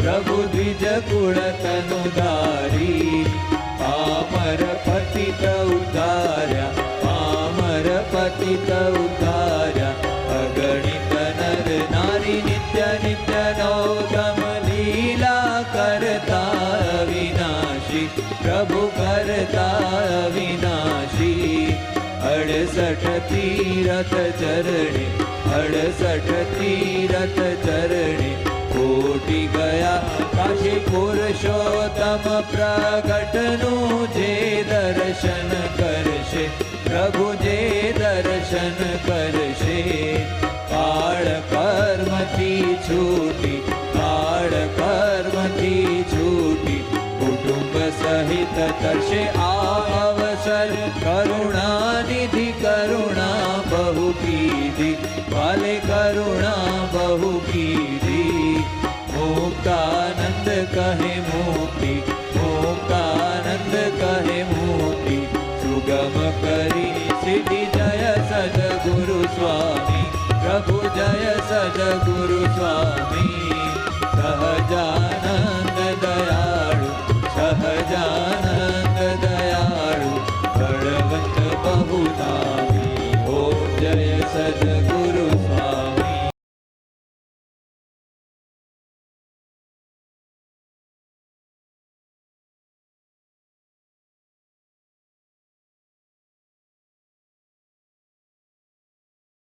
प्रभु द्विज कुळ तनुदारी पामर पतित उद्धार्या पामर पतित उद्धार्या अगणित नर नारी नित्य नित्य नौतम लीला करता विनाशी प्रभु करता विनाशी अडसठ तीरथ चरणे अडसठ तीरथ चरणे છૂટી ગયા. કાશી પુરુષોત્તમ પ્રગટનું જે દર્શન કરશે, પ્રભુ જે દર્શન કરશે. કાળ કર્મથી છૂટી કાળ કર્મથી છૂટી, કુટુંબ સહિત કરશે આ અવસર. કરુણા નિધિ કરુણા બહુ કીધી ભલે કરુણા બહુ કીધી सद्गुरु स्वामी, प्रभु जय सद्गुरु स्वामी। सहजानंद दयालु सहजानंद दयालु बळवंत बहुनामी ओ जय सद्गुरु